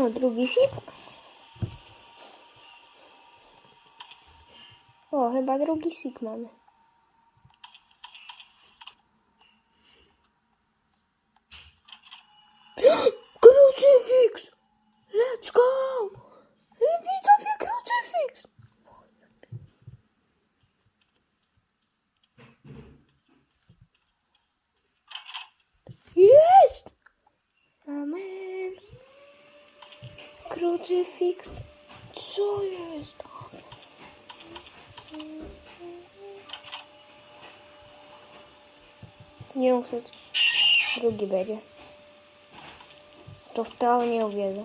No, drugi sik. O, chyba drugi sik mamy. Krucyfiks! Let's go! Widzowie, krucyfiks! Jest! Amen. Krucyfiks. Co jest? Nie mów, drugi będzie. To w to nie uwierzę.